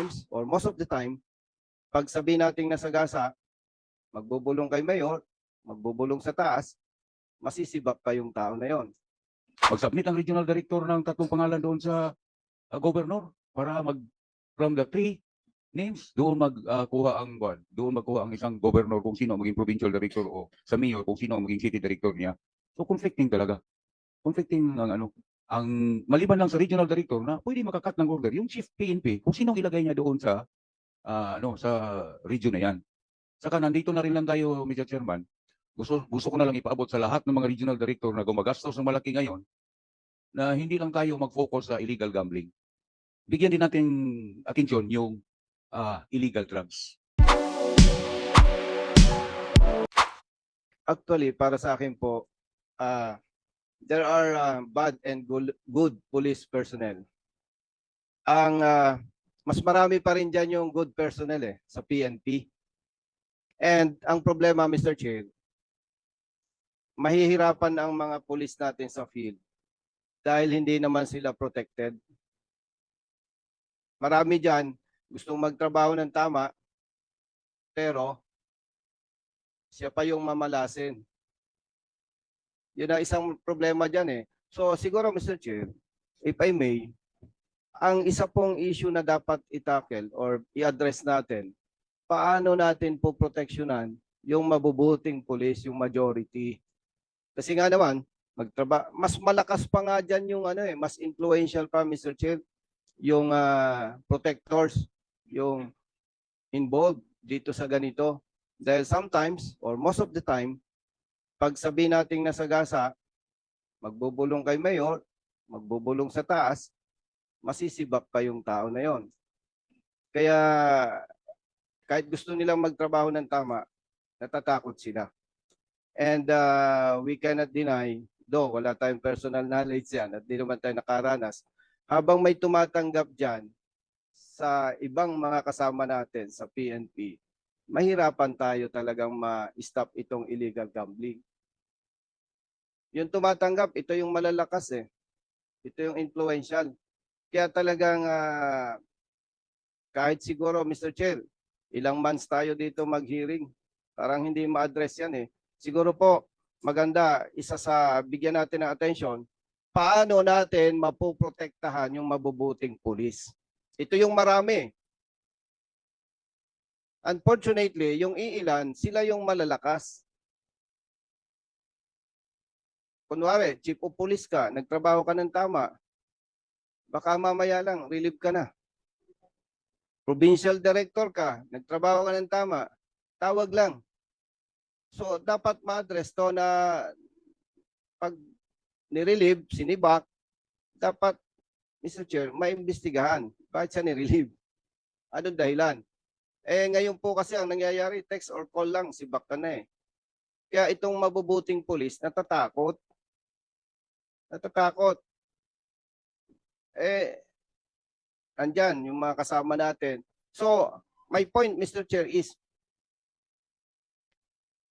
sometimes, or most of the time, pag sabi nating nasa gasa, magbubulong kay mayor, magbubulong sa taas, masisibak pa yung tao na yon. Mag-submit ang regional director ng tatlong pangalan doon sa uh, governor para mag from the three names doon magkuha ang buwan, doon magkuha ang isang governor kung sino maging provincial director o sa mayor kung sino maging city director niya. So conflicting talaga. Conflicting ang ano ang maliban lang sa regional director na pwede makakat ng order yung chief PNP kung sino ang ilagay niya doon sa ah, ano sa region na yan. Saka nandito na rin lang tayo Mr. Chairman. Gusto gusto ko na lang ipaabot sa lahat ng mga regional director na gumagastos ng malaki ngayon na hindi lang tayo mag-focus sa illegal gambling. Bigyan din natin atensyon yung ah, illegal drugs. Actually, para sa akin po, ah, there are ah, bad and good, police personnel. Ang ah, mas marami pa rin dyan yung good personnel eh, sa PNP. And ang problema, Mr. Chair, mahihirapan ang mga police natin sa field dahil hindi naman sila protected. Marami dyan gustong magtrabaho ng tama, pero siya pa yung mamalasin. Yun ang isang problema dyan eh. So siguro Mr. Chair, if I may, ang isa pong issue na dapat itakel or i-address natin, paano natin po proteksyonan yung mabubuting police, yung majority. Kasi nga naman, magtraba mas malakas pa nga dyan yung ano eh, mas influential pa Mr. Chair, yung ah, protectors, yung involved dito sa ganito. Dahil sometimes, or most of the time, pag sabi nating nasa gasa, magbubulong kay mayor, magbubulong sa taas, masisibak pa yung tao na yon. Kaya kahit gusto nilang magtrabaho ng tama, natatakot sila. And uh, we cannot deny, though wala tayong personal knowledge yan at di naman tayo nakaranas, habang may tumatanggap dyan sa ibang mga kasama natin sa PNP, mahirapan tayo talagang ma-stop itong illegal gambling. Yung tumatanggap, ito yung malalakas eh. Ito yung influential. Kaya talagang ah, kahit siguro, Mr. Chair, ilang months tayo dito mag-hearing, parang hindi ma-address yan eh. Siguro po, maganda, isa sa bigyan natin ng attention, paano natin mapoprotektahan yung mabubuting pulis. Ito yung marami. Unfortunately, yung iilan, sila yung malalakas. Kunwari, chief of police ka, nagtrabaho ka ng tama, baka mamaya lang, relieve ka na. Provincial director ka, nagtrabaho ka ng tama, tawag lang. So, dapat ma-address to na pag nirelieve, sinibak, dapat, Mr. Chair, maimbestigahan. Bakit siya nirelieve? Anong dahilan? Eh, ngayon po kasi ang nangyayari, text or call lang, sibak ka na eh. Kaya itong mabubuting pulis, natatakot. Natatakot. Eh, andyan, yung mga kasama natin. So, my point, Mr. Chair, is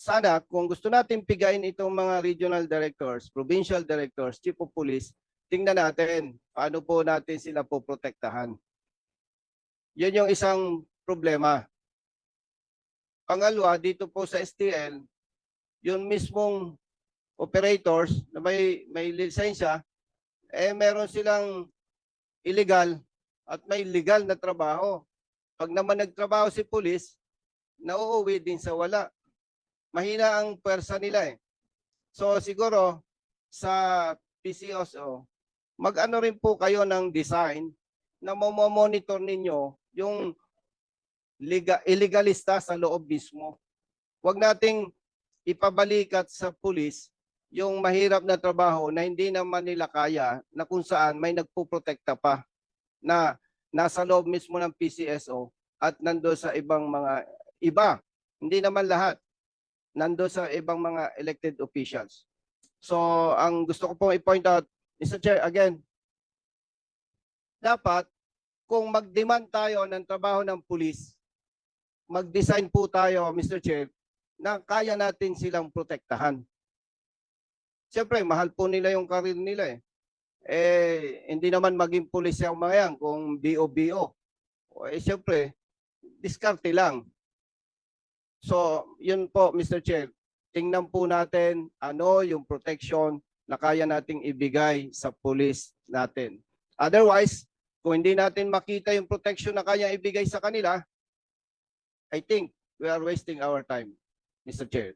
sana kung gusto natin pigain itong mga regional directors, provincial directors, chief of police, tingnan natin paano po natin sila po protektahan. Yan yung isang problema. Pangalawa, dito po sa STL, yung mismong operators na may may lisensya, eh meron silang illegal at may legal na trabaho. Pag naman nagtrabaho si police, nauuwi din sa wala. Mahina ang pwersa nila eh. So siguro sa PCOSO, mag-ano rin po kayo ng design na monitor ninyo yung liga, illegalista sa loob mismo. Huwag nating ipabalikat sa pulis yung mahirap na trabaho na hindi naman nila kaya na kung saan may nagpuprotekta pa na nasa loob mismo ng PCSO at nando sa ibang mga iba. Hindi naman lahat. Nando sa ibang mga elected officials. So, ang gusto ko pong i-point out, Mr. Chair, again, dapat kung mag-demand tayo ng trabaho ng pulis, mag-design po tayo, Mr. Chair, na kaya natin silang protektahan. Siyempre, mahal po nila yung karir nila eh. Eh, hindi naman maging pulis yung mga yan kung BO-BO. Eh, siyempre, diskarte lang. So, yun po, Mr. Chair. Tingnan po natin ano yung protection na kaya nating ibigay sa police natin. Otherwise, kung hindi natin makita yung protection na kaya ibigay sa kanila, I think we are wasting our time, Mr. Chair.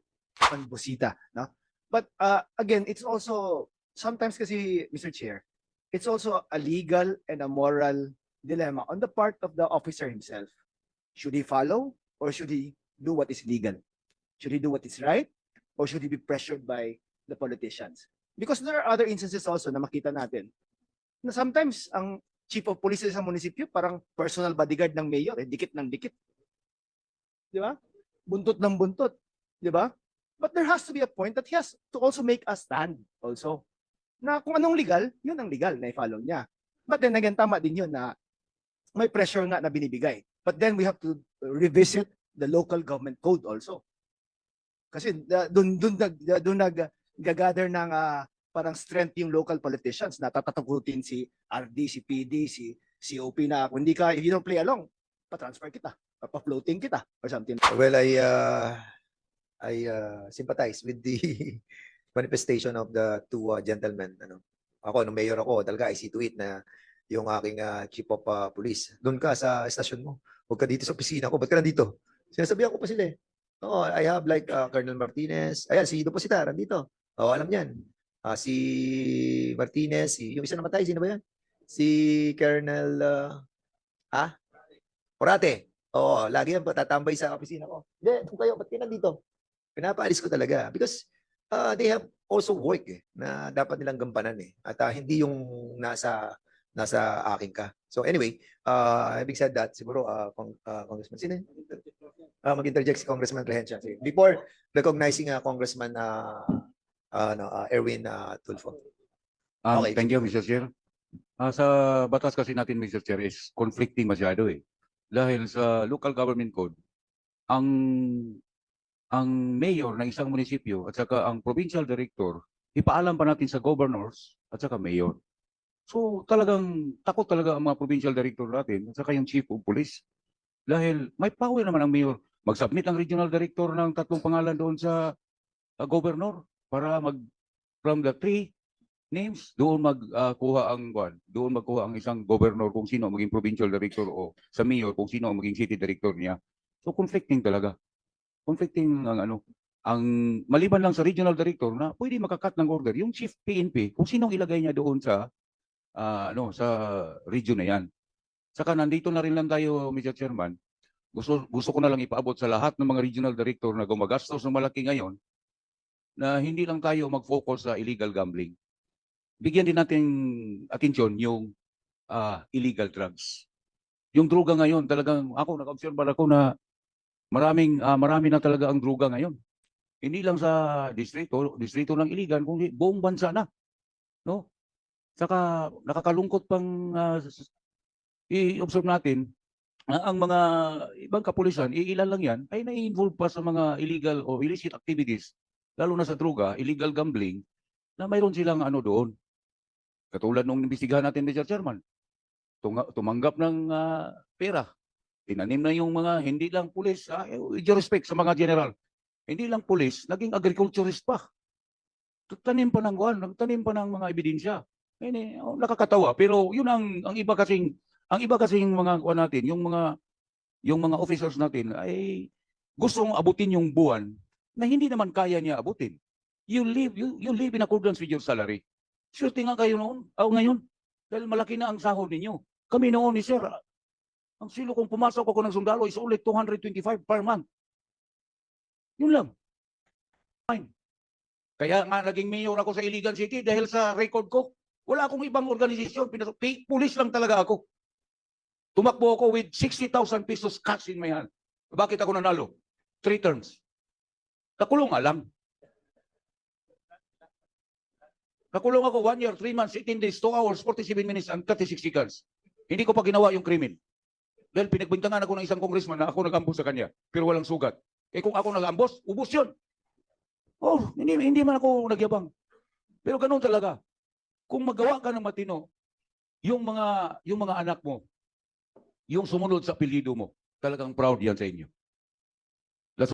Busita, no? But uh, again, it's also sometimes kasi Mr. Chair, it's also a legal and a moral dilemma on the part of the officer himself. Should he follow or should he do what is legal? Should he do what is right or should he be pressured by the politicians? Because there are other instances also na makita natin na sometimes ang chief of police sa munisipyo parang personal bodyguard ng mayor, eh, dikit ng dikit. Di ba? Buntot ng buntot. Di ba? But there has to be a point that he has to also make a stand also. Na kung anong legal, yun ang legal na i-follow niya. But then again, tama din yun na may pressure nga na binibigay. But then we have to revisit the local government code also. Kasi uh, dun, dun, nag, dun nag, gagather ng ah, parang strength yung local politicians na tatatakutin si RD, si PD, si COP na kung hindi ka, if you don't play along, pa-transfer kita, pa-floating kita, or something. Well, I uh, I uh, sympathize with the manifestation of the two uh, gentlemen. Ano, ako nung mayor ako, talaga I see to it na yung aking uh, chief of uh, police. Doon ka sa estasyon mo. Huwag ka dito sa opisina ko. Ba't ka nandito? Sinasabihan ko pa sila eh. Oo, I have like uh, Colonel Martinez. Ayan, si Deposita, nandito. Oo, alam niyan. Ah, si Martinez, si, yung isa namatay, sino ba yan? Si Colonel, uh, ah? Orate. Oo, lagi yan patatambay sa opisina ko. Hindi, kung kayo, ba't kayo nandito? Pinapaalis ko talaga. Because uh, they have also work eh, na dapat nilang gampanan eh. At ah, hindi yung nasa nasa akin ka. So anyway, uh, having said that, siguro uh, Cong- uh, Congressman, sino? Uh, mag-interject si Congressman Rehencia. Before recognizing uh, Congressman uh, uh, no, uh, Erwin uh, Tulfo. Um, Okay. Thank you, Mr. Chair. Ah, sa batas kasi natin, Mr. Chair, is conflicting masyado eh. Dahil sa local government code, ang ang mayor ng isang munisipyo at saka ang provincial director, ipaalam pa natin sa governors at saka mayor. So talagang takot talaga ang mga provincial director natin at saka yung chief of police. Dahil may power naman ang mayor. Mag-submit ang regional director ng tatlong pangalan doon sa ah, governor para mag from the three names, doon magkuha ang kuwan, doon magkuha ang isang governor kung sino maging provincial director o sa mayor kung sino maging city director niya. So conflicting talaga. Conflicting ang ano, ang maliban lang sa regional director na pwede makakat ng order yung chief PNP kung sinong ilagay niya doon sa ah, ano sa region na yan. Saka nandito na rin lang tayo Mr. Chairman. Gusto gusto ko na lang ipaabot sa lahat ng mga regional director na gumagastos ng malaki ngayon na hindi lang tayo mag-focus sa illegal gambling bigyan din natin atensyon yung ah, illegal drugs. Yung droga ngayon, talagang ako nag-observe ako na maraming ah, marami na talaga ang droga ngayon. Hindi lang sa distrito, distrito ng iligan, kundi buong bansa na. No? Saka nakakalungkot pang s- i-observe natin na ang mga ibang kapulisan, iilan lang yan, ay nai-involve pa sa mga illegal o illicit activities, lalo na sa droga, illegal gambling, na mayroon silang ano doon. Katulad nung imbestigahan natin, Mr. Chairman, tumanggap ng ah, pera. Tinanim na yung mga hindi lang pulis, ah, eh, with due respect sa mga general, hindi lang pulis, naging agriculturist pa. Tanim pa ng guan, nagtanim pa ng mga ebidensya. Eh, oh, nakakatawa, pero yun ang, ang iba kasing, ang iba kasing mga kuan natin, yung mga, yung mga officers natin ay gustong abutin yung buwan na hindi naman kaya niya abutin. You live, you, you live in accordance with your salary. Swerte nga kayo noon, o ngayon, dahil malaki na ang sahod ninyo. Kami noon ni Sir, ang silo kung pumasok ako ng sundalo is only 225 per month. Yun lang. Fine. Kaya nga naging mayor ako sa Iligan City dahil sa record ko. Wala akong ibang organisasyon. Pulis lang talaga ako. Tumakbo ako with 60,000 pesos cash in my hand. Bakit ako nanalo? Three terms. Nakulong nga lang. Nakulong ako 1 year, 3 months, 18 days, 2 hours, 47 minutes, and 36 seconds. Hindi ko pa ginawa yung krimen. Dahil pinagbintangan ako ng isang congressman na ako nag-ambos sa kanya, pero walang sugat. Eh kung ako nag-ambos, ubos yun. Oh, hindi, hindi man ako nagyabang. Pero ganun talaga. Kung magawa ka ng matino, yung mga yung mga anak mo, yung sumunod sa apelyido mo, talagang proud yan sa inyo.